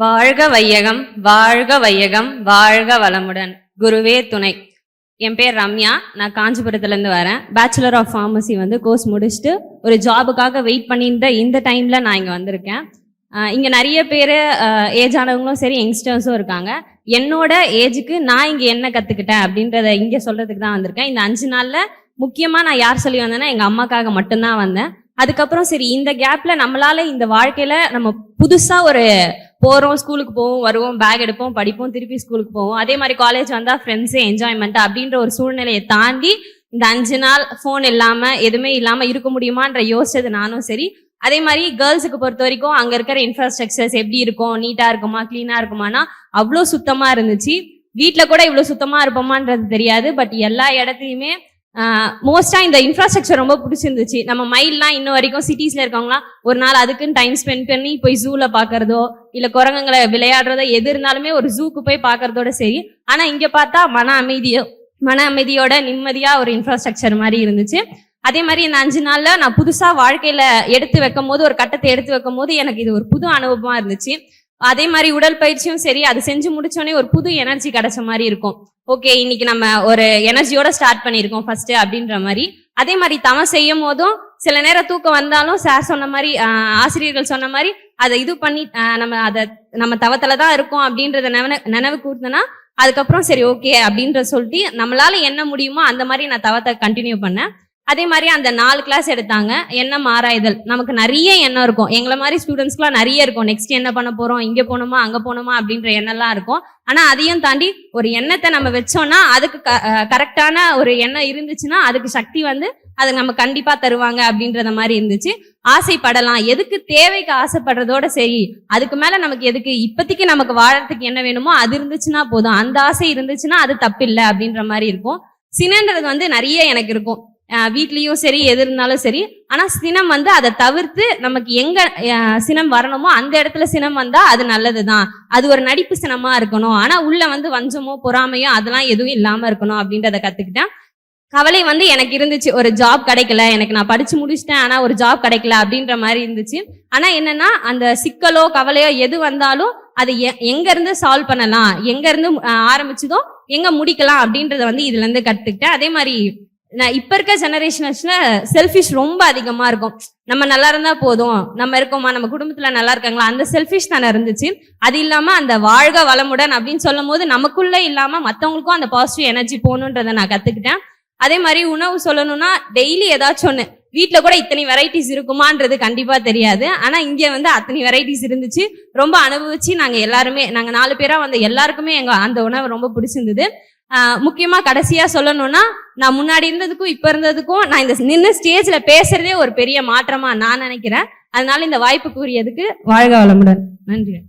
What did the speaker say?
வாழ்க வையகம் வாழ்க வையகம் வாழ்க வளமுடன். குருவே துணை. என் பேர் ரம்யா. நான் காஞ்சிபுரத்துலேருந்து வரேன். பேச்சுலர் ஆஃப் ஃபார்மசி வந்து கோர்ஸ் முடிச்சுட்டு ஒரு ஜாபுக்காக வெயிட் பண்ணியிருந்த இந்த டைமில் நான் இங்கே வந்திருக்கேன். இங்கே நிறைய பேர் ஏஜ் ஆனவங்களும் சரி யங்ஸ்டர்ஸும் இருக்காங்க. என்னோட ஏஜுக்கு நான் இங்கே என்ன கற்றுக்கிட்டேன் அப்படின்றத இங்கே சொல்கிறதுக்கு தான் வந்திருக்கேன். இந்த அஞ்சு நாளில் முக்கியமாக நான் யார் சொல்லி வந்தேன்னா எங்கள் அம்மாக்காக மட்டும்தான் வந்தேன். அதுக்கப்புறம் சரி இந்த கேப்பில் நம்மளால் இந்த வாழ்க்கையில் நம்ம புதுசாக ஒரு போகிறோம் ஸ்கூலுக்கு போவோம் வருவோம் பேக் எடுப்போம் படிப்போம் திருப்பி ஸ்கூலுக்கு போவோம். அதே மாதிரி காலேஜ் வந்தால் ஃப்ரெண்ட்ஸு என்ஜாய்மெண்ட் அப்படின்ற ஒரு சூழ்நிலையை தாண்டி இந்த அஞ்சு நாள் ஃபோன் இல்லாமல் எதுவுமே இல்லாமல் இருக்க முடியுமான்ற யோசிச்சது நானும் சரி. அதே மாதிரி கேர்ள்ஸுக்கு பொறுத்த வரைக்கும் அங்கே இருக்கிற இன்ஃப்ராஸ்ட்ரக்சர்ஸ் எப்படி இருக்கும் நீட்டாக இருக்குமா க்ளீனாக இருக்குமானா அவ்வளோ சுத்தமாக இருந்துச்சு. வீட்டில் கூட இவ்வளோ சுத்தமாக இருப்போமான்றது தெரியாது பட் எல்லா இடத்துலையுமே மோஸ்ட்டாக இந்த இன்ஃப்ராஸ்ட்ரக்சர் ரொம்ப பிடிச்சிருந்துச்சு. நம்ம மைல்லாம் இன்ன வரைக்கும் சிட்டிஸில் இருக்கவங்களாம் ஒரு நாள் அதுக்குன்னு டைம் ஸ்பெண்ட் பண்ணி போய் ஜூவில் பார்க்கறதோ இல்லை குரங்குங்களை விளையாடுறதோ எது இருந்தாலுமே ஒரு ஜூக்கு போய் பார்க்கறதோட சரி. ஆனால் இங்கே பார்த்தா மன அமைதியோ மன அமைதியோட நிம்மதியாக ஒரு இன்ஃப்ராஸ்ட்ரக்சர் மாதிரி இருந்துச்சு. அதே மாதிரி இந்த அஞ்சு நாளில் நான் புதுசாக வாழ்க்கையில் எடுத்து வைக்கும் போது ஒரு கட்டத்தை எடுத்து வைக்கும் போது எனக்கு இது ஒரு புது அனுபவமாக இருந்துச்சு. அதே மாதிரி உடற்பயிற்சியும் சரி அது செஞ்சு முடிச்சோடனே ஒரு புது எனர்ஜி கிடைச்ச மாதிரி இருக்கும். ஓகே இன்னைக்கு நம்ம ஒரு எனர்ஜியோட ஸ்டார்ட் பண்ணியிருக்கோம் ஃபர்ஸ்ட் அப்படின்ற மாதிரி. அதே மாதிரி தவம் செய்யும் போதும் சில நேரம் தூக்கம் வந்தாலும் சார் சொன்ன மாதிரி ஆசிரியர்கள் சொன்ன மாதிரி அதை இது பண்ணி நம்ம அதை நம்ம தவத்துல தான் இருக்கோம் அப்படின்றத நினைவு நினைவு கூர்த்தனா அதுக்கப்புறம் சரி ஓகே அப்படின்ற சொல்லிட்டு நம்மளால என்ன முடியுமோ அந்த மாதிரி நான் தவத்தை கண்டினியூ பண்ணேன். அதே மாதிரி அந்த நாலு கிளாஸ் எடுத்தாங்க. எண்ணம் ஆராய்தல் நமக்கு நிறைய எண்ணம் இருக்கும். எங்களை மாதிரி ஸ்டூடெண்ட்ஸ்க்குலாம் நிறைய இருக்கும். நெக்ஸ்ட் என்ன பண்ண போறோம்? இங்க போகணுமா? அங்க போகணுமா? அப்படின்ற எண்ணம்லாம் இருக்கும். ஆனா அதையும் தாண்டி ஒரு எண்ணத்தை நம்ம வச்சோம்னா அதுக்கு கரெக்டான ஒரு எண்ணம் இருந்துச்சுன்னா அதுக்கு சக்தி வந்து அதை நம்ம கண்டிப்பா தருவாங்க அப்படின்றத மாதிரி இருந்துச்சு. ஆசைப்படலாம். எதுக்கு தேவைக்கு ஆசைப்படுறதோட சரி அதுக்கு மேல நமக்கு எதுக்கு இப்போதைக்கு நமக்கு வாழறதுக்கு என்ன வேணுமோ அது இருந்துச்சுன்னா போதும். அந்த ஆசை இருந்துச்சுன்னா அது தப்பில்லை அப்படின்ற மாதிரி இருக்கும். சினன்றது வந்து நிறைய எனக்கு இருக்கும். வீட்லேயும் சரி எது இருந்தாலும் சரி. ஆனால் சினம் வந்து அதை தவிர்த்து நமக்கு எங்க சினம் வரணுமோ அந்த இடத்துல சினம் வந்தா அது நல்லது தான் அது ஒரு நடிப்பு சினமா இருக்கணும். ஆனால் உள்ள வந்து வஞ்சமோ பொறாமையோ அதெல்லாம் எதுவும் இல்லாம இருக்கணும் அப்படின்றத கத்துக்கிட்டேன். கவலை வந்து எனக்கு இருந்துச்சு. ஒரு ஜாப் கிடைக்கல. எனக்கு நான் படிச்சு முடிச்சிட்டேன். ஆனால் ஒரு ஜாப் கிடைக்கல அப்படின்ற மாதிரி இருந்துச்சு. ஆனால் என்னன்னா அந்த சிக்கலோ கவலையோ எது வந்தாலும் அது எங்க இருந்து சால்வ் பண்ணலாம்? எங்க இருந்து ஆரம்பிச்சதோ எங்க முடிக்கலாம் அப்படின்றத வந்து இதுல இருந்து கத்துக்கிட்டேன். அதே மாதிரி நான் இப்ப இருக்க ஜெனரேஷன்ஸ்ல செல்ஃபிஷ் ரொம்ப அதிகமா இருக்கும். நம்ம நல்லா இருந்தா போதும். நம்ம இருக்கோமா? நம்ம குடும்பத்துல நல்லா இருக்காங்களா? அந்த செல்ஃபிஷ் தானே இருந்துச்சு. அது இல்லாம அந்த வாழ்க வளமுடன் அப்படின்னு சொல்லும் போது நமக்குள்ள இல்லாம மத்தவங்களுக்கும் அந்த பாசிட்டிவ் எனர்ஜி போகணுன்றதை நான் கத்துக்கிட்டேன். அதே மாதிரி உணவு சொல்லணும்னா டெய்லி ஏதாச்சும் ஒண்ணு. வீட்டில் கூட இத்தனை வெரைட்டிஸ் இருக்குமான்றது கண்டிப்பா தெரியாது. ஆனா இங்க வந்து அத்தனை வெரைட்டிஸ் இருந்துச்சு. ரொம்ப அனுபவிச்சு நாங்க எல்லாருமே நாங்க நாலு பேரா வந்து எல்லாருக்குமே எங்க அந்த உணவு ரொம்ப பிடிச்சிருந்தது. முக்கியமா கடைசியா சொல்லணும்னா நான் முன்னாடி இருந்ததுக்கும் இப்ப இருந்ததுக்கும் நான் இந்த நின்று ஸ்டேஜ்ல பேசுறதே ஒரு பெரிய மாற்றமா நான் நினைக்கிறேன். அதனால இந்த வாய்ப்பு கூறியதுக்கு வாழ்க வளமுடன். நன்றி.